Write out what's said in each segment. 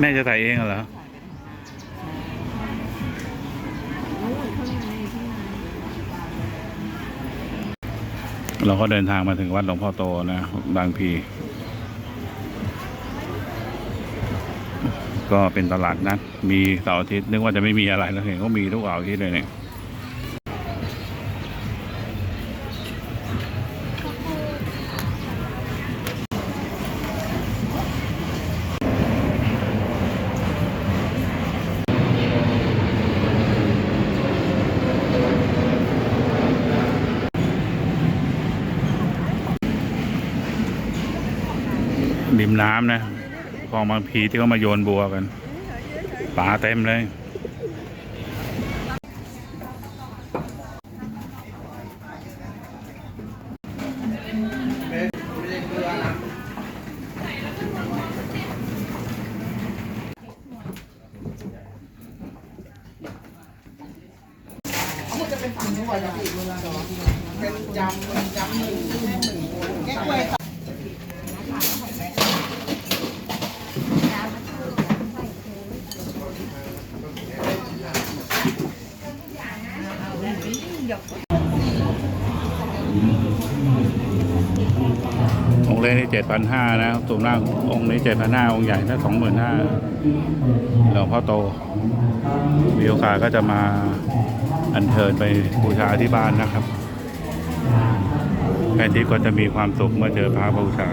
แม่จะใส่เองเหรอเราก็เดินทางมาถึงวัดหลวงพ่อโตนะบางพี ก็เป็นตลาดนัดมีเสาร์อาทิตย์นึกว่าจะไม่มีอะไรแล้วเห็นก็มีทุกเสาร์อาทิตย์เลยเนี่ย ริมน้ำนะคลองบางพีที่เขามาโยนบัวกันปลาเต็มเลยเป็นยำยำหนึ่งแก้วใส่็ดพันะครับสูงล่างองค์นี้7,500องค์ใหญ่ถ้าสองหมื่นห้าลวงพ่อโตมีโอกาสก็จะมาอัญเชิญไปบูชาที่บ้านนะครับแม่ที่ก็จะมีความสุขเมื่อเจอพระบูชา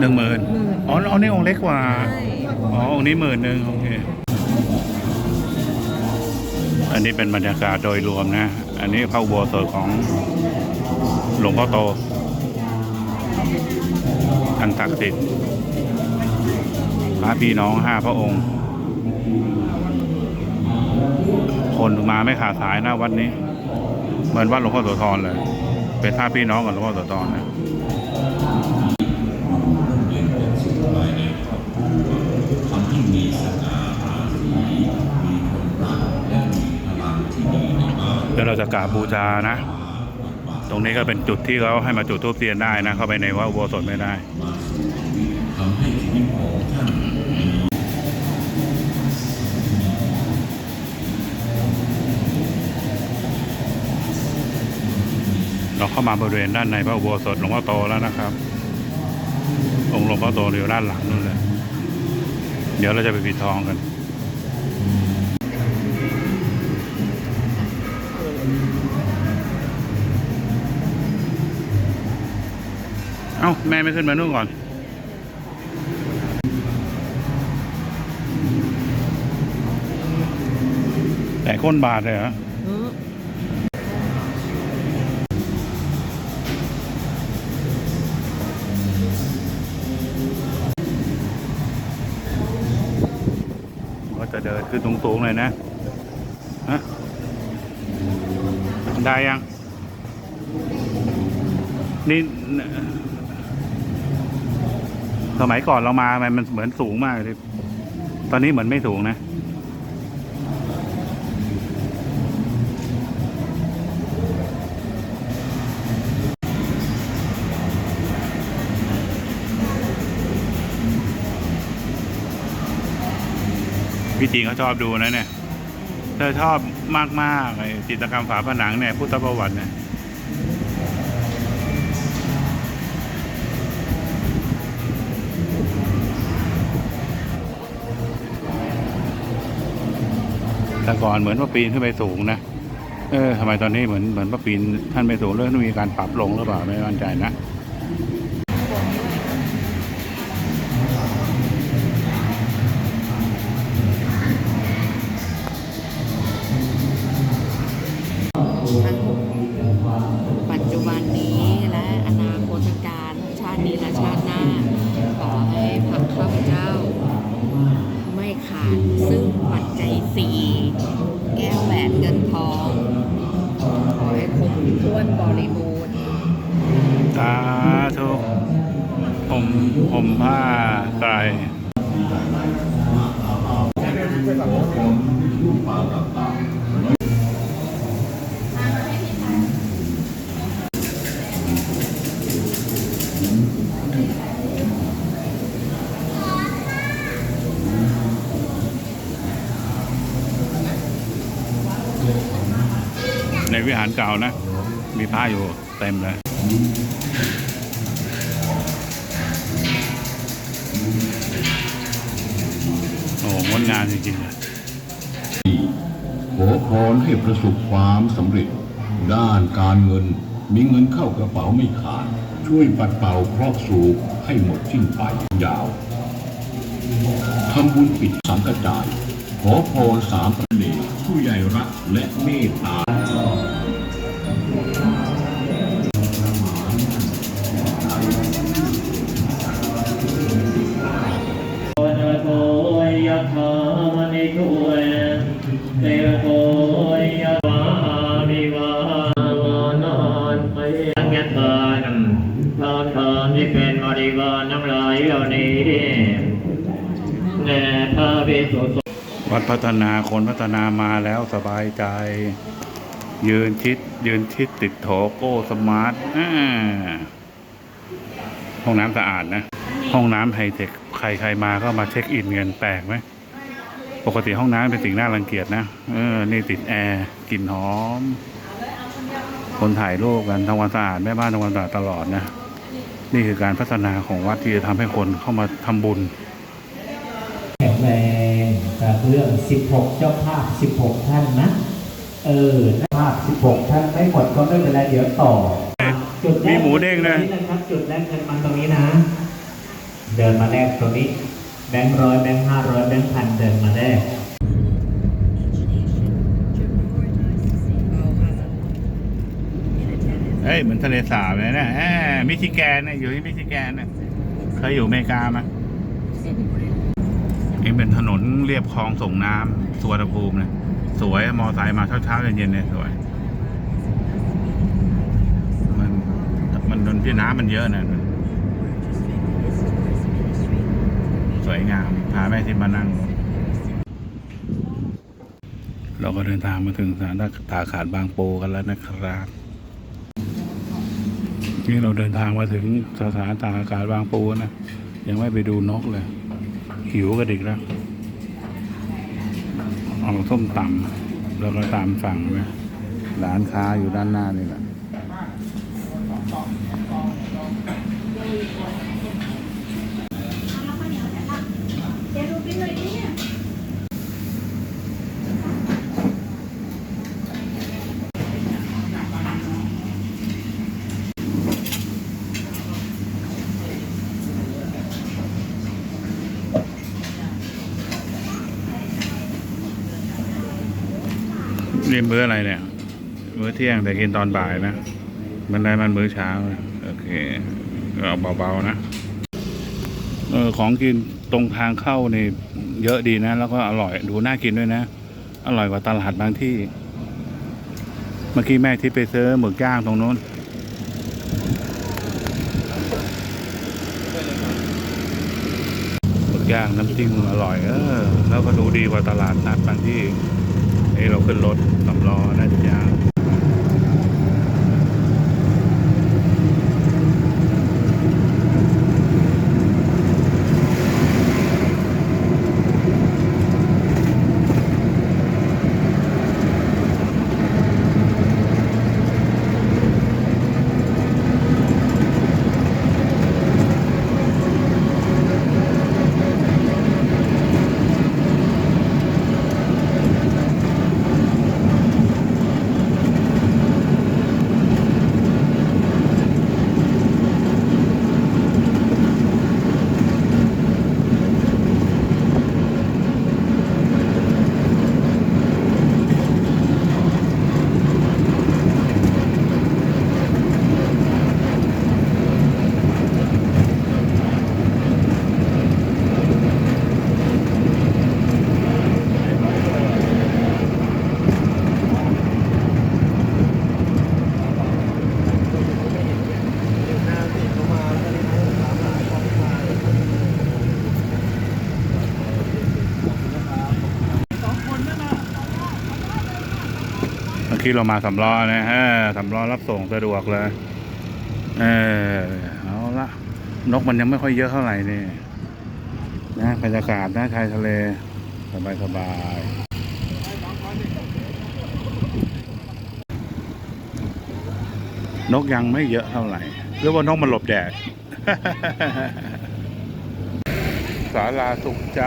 หนึ่งหมื่น อ๋ออ๋อนี่องค์เล็กกว่าใช่อ๋อ องค์นี้หมื่นหนึ่งโอเค อันนี้เป็นบรรยากาศโดยรวมนะ อันนี้พระอุโบสถของหลวงพ่อโต อันศักดิ์สิทธิ์พระพี่น้องห้าพระองค์ คนมาไม่ขาดสายนะวัดนี้ เหมือนวัดหลวงพ่อโสธรเลย เป็นพระพี่น้องกับหลวงพ่อโสธรนะ กราบบูชานะ ตรงนี้ก็เป็นจุดที่เขาให้มาจุดทูบเทียนได้นะ เข้าไปในวัดอุโบสถไม่ได้เราเข้ามาบริเวณด้านในพระอุโบสถหลวงพ่อโตแล้วนะครับ องค์หลวงพ่อโตอยู่ด้านหลังนู่นเลย เดี๋ยวเราจะไปปิดทองกัน เอ้า แม่ไม่ขึ้นมานู่นก่อน แต่ก้นบาทเลยเหรอเออก็จะเดินขึ้นสูงๆเลยนะฮะได้ยัง นี่ สมัยก่อนเรามามันเหมือนสูงมากเลย ตอนนี้เหมือนไม่สูงนะ พี่จีนเขาชอบดูนะเนี่ย เธอชอบมากๆไอ้จิตรกรรมฝาผนังเนี่ย พุทธประวัติเนี่ย แต่ก่อนเหมือนว่าปีนขึ้นไปสูงนะเออทำไมตอนนี้เหมือนเหมือนว่าปีนท่านไปสูงเรื่องมีการปรับลงหรือเปล่าไม่มั่นใจนะ ซึ่งปัจจัยสี่แก้วแหวนเงินทอง ขอให้คงท้วนบริบูรณ์สาธุโอ้ห่มผมผ้าไตร วิหารเก่านะ มีผ้าอยู่เต็มเลยโอ้งดงามจริงๆเลยขอพรให้ประสบความสำเร็จ ด้านการเงินมีเงินเข้ากระเป๋าไม่ขาด ช่วยปัดเป่าเคราะห์โศกให้หมดสิ้นไปยาวทำบุญปิดสังกจาย ขอพรสามประเดผู้ใหญ่รักและเมตตาานทานที่เป็นบริวารน้ำลายเหล่านี้แด่พระภิกษุสงฆ์วัดพัฒนาคนพัฒนามาแล้วสบายใจ ยืนชิด ยืนชิดติดโถโก้สมาร์ทอ่าห้องน้ำสะอาดนะ ห้องน้ำไฮเทคใครใครมาก็มาเช็คอินเงินแปลกไหมปกติห้องน้ำเป็นสิ่งน่ารังเกียจนะเออนี่ติดแอร์กลิ่นหอม คนถ่ายรูปกันทำความสะอาดแม่บ้านทำความสะอาดตลอดนะ นี่คือการพัฒนาของวัดที่จะทำให้คนเข้ามาทำบุญแข็งแรงจากเรื่อง 16 เจ้าภาพ 16 ท่านนะ เออเจ้าภาพ 16 ท่านไม่หมดก็ไม่เป็นไรเดี๋ยวต่อ จุดแรกมีหมูเด้งด้วยตรงนี้นะครับจุดแรกเงินมันตรงนี้นะ เดินมาแรกตรงนี้ แบงค์ร้อยแบงค์ห้าร้อยแบงค์พันเดินมาแรก เฮ้ยเหมือนทะเลสาบเลยนะแหมมิชิแกนนะอยู่ที่มิชิแกนนะเคยอยู่อเมริกามานี่เป็นถนนเรียบคลองส่งน้ำสวนภูมินะสวยมอไซค์มาเช้าๆเย็นๆเนี่ยสวย มันมันมันที่น้ำมันเยอะนะสวยงามพาแม่ทิมมานั่ง เราก็เดินทางมาถึงสถานตาขาดบางปูกันแล้วนะครับ นี่เราเดินทางมาถึงสถานตากอากาศบางปูนะ ยังไม่ไปดูนกเลย หิวกันอีกแล้วเอาส้มตำแล้วก็ตามสั่งไหมร้านค้าอยู่ด้านหน้านี่แหละ นี่มื้ออะไรเนี่ย มื้อเที่ยงแต่กินตอนบ่ายนะ มันได้มันมื้อเช้าโอเคเอาเบาๆนะเออของกินตรงทางเข้านี่เยอะดีนะ แล้วก็อร่อยดูน่ากินด้วยนะ อร่อยกว่าตลาดบางที่ เมื่อกี้แม่ที่ไปซื้อหมึกย่างตรงนู้นหมึกย่างน้ำจิ้มอร่อยเออแล้วก็ดูดีกว่าตลาดนัดบางที่ นี้เราขึ้นรถสำล้อนะจ๊ะ คิดเรามาสำล้อนะฮะสำล้อรับส่งสะดวกเลย เออเอาละนกมันยังไม่ค่อยเยอะเท่าไหร่นี่นะบรรยากาศนะชายทะเล สบายสบายนกยังไม่เยอะเท่าไหร่ หรือว่านกมันหลบแดดศาลาสุขใจ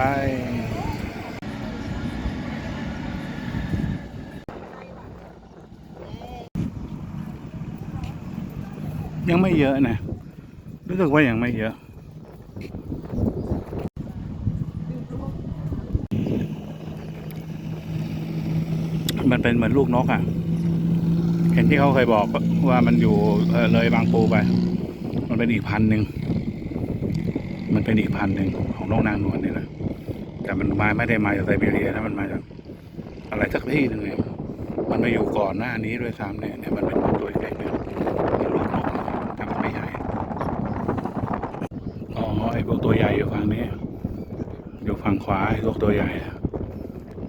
ยังไม่เยอะนะรู้สึกว่ายังไม่เยอะ มันเป็นเหมือนลูกนกอะ่ะ เห็นที่เขาเคยบอกว่ามันอยู่เลยบางปูไป มันเป็นอีกพันหนึ่ง มันเป็นอีกพันหนึ่งของนกนางนวลนี่แหละ แต่มันมาไม่ได้มาจากไซบีเรียนะมันมาจากอะไรสักที่หนึ่งเลยมันมาอยู่ก่อนหน้านี้ด้วยซ้ำเนี่ยเนี่ยมันเป็นตัวเล็กเนี่ยเป็นลูกนกแต่มันไม่ใหญ่ อ๋อไอ้พวกตัวใหญ่อยู่ ฝั่งนี้ อยู่ฝั่งขวาไอ้พวกตัวใหญ่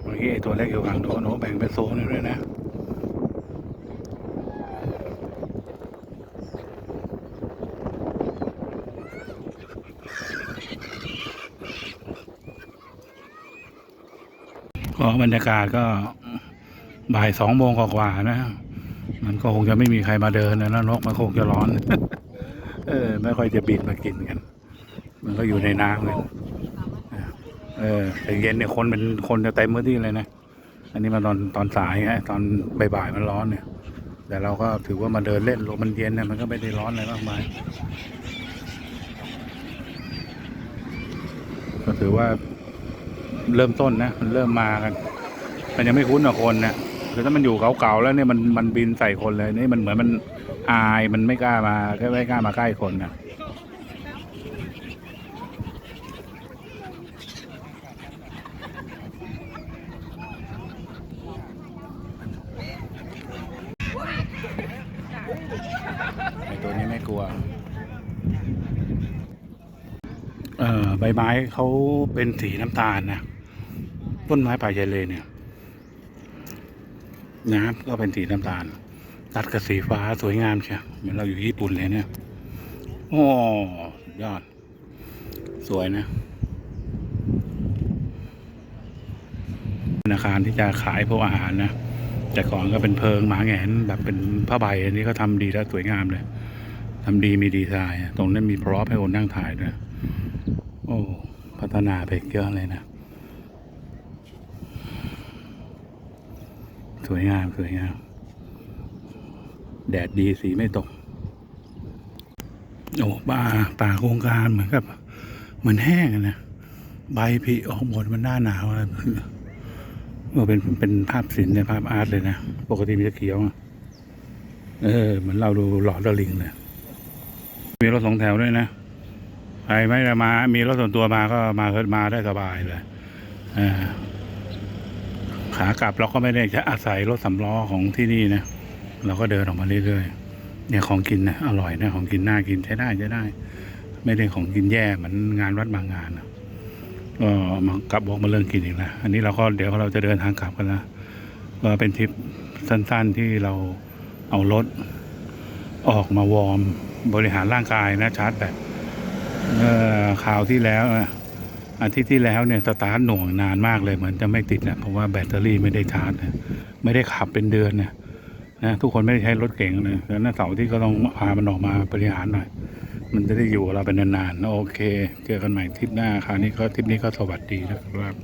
เมื่อกี้ไอ้ตัวเล็กอยู่ฝั่งโน้นโน้แบ่งเป็นโซนด้วยนะก็บรรยากาศก็บ่ายสองโมงกว่าๆนะ มันก็คงจะไม่มีใครมาเดินนะนกมันคงจะร้อน เออ ไม่ค่อยจะบินมากินกัน มันก็อยู่ในน้ำเลยเออแต่เย็นเนี่ยคนเป็นคนจะเต็มพื้นที่เลยนะ อันนี้มาตอนตอนสายไงตอนบ่ายๆมันร้อนเนี่ย แต่เราก็ถือว่ามาเดินเล่นลมมันเย็นเนี่ยมันก็ไม่ได้ร้อนอะไรมากมายก็ถือว่าเริ่มต้นนะมันเริ่มมากัน มันยังไม่คุ้นกับคนนะคือถ้ามันอยู่เก่าๆแล้วเนี่ยมันมันบินใส่คนเลยนี่มันเหมือนมันอายมันไม่กล้ามาไม่กล้ามาใกล้คนนะ ไอตัวนี้ไม่กลัว เอ่อใบไม้เขาเป็นสีน้ำตาลนะต้นไม้ป่าใหญ่เลยเนี่ยน้ำก็เป็นสีน้ำตาล ตัดกับสีฟ้าสวยงามใช่เหมือนเราอยู่ญี่ปุ่นเลยเนี่ยโอ้ยอด สวยนะธนาคารที่จะขายพวกอาหารนะแต่ก่อนก็เป็นเพิงหมาแงนแบบเป็นผ้าใบอันนี้ก็ทำดีแล้วสวยงามเลยทำดีมีดีไซน์ตรงนั้นมีพร็อพให้คนนั่งถ่ายด้วย อ้พัฒนาไปเยอะเลยนะ สวยงาม สวยงาม แดดดีสีไม่ตก โอ้ป่าป่าโครงการเหมือนกับเหมือนแห้งนะ ใบผลิออกหมดมันหน้าหนาวอะไรว่าเป็นเป็นภาพศิลป์ในยภาพอาร์ตเลยนะ ปกติมีแต่เขียว เออ เหมือนเราดูหลอดระลิงเลยมีรถสองแถวด้วยนะ ใครไม่ได้มา มีรถส่วนตัวมาก็มาเกิดมาได้สบายเลยขากลับเราก็ไม่ได้จะอาศัยรถสำล้อของที่นี่นะเราก็เดินออกมาเรื่อยๆเนี่ยของกินนะอร่อยนะของกินน่ากินใช้ได้ใช้ได้ ไม่ได้ของกินแย่เหมือนงานวัดบางงานนะก็มากลับบอกมาเรื่องกินอีกแล้วอันนี้เราก็เดี๋ยวเราจะเดินทางกลับกันละก็เป็นทริปสั้น ๆที่เราเอารถออกมาวอร์มบริหารร่างกายนะชาร์จแบต เออข่าวที่แล้วอาทิตย์ที่แล้วเนี่ยสตาร์ทหน่วงนานมากเลยเหมือนจะไม่ติดนะเพราะว่าแบตเตอรี่ไม่ได้ชาร์จนะไม่ได้ขับเป็นเดือนนะนะทุกคนไม่ได้ใช้รถเก่งเลยแล้วหน้าเสาที่ก็ต้องพามันออกมาบริหารหน่อย มันจะได้อยู่เราเป็นนานๆโอเค เจอกันใหม่ทริปหน้าคราวนี้ก็ทริปนี้ก็สวัสดีนะครับ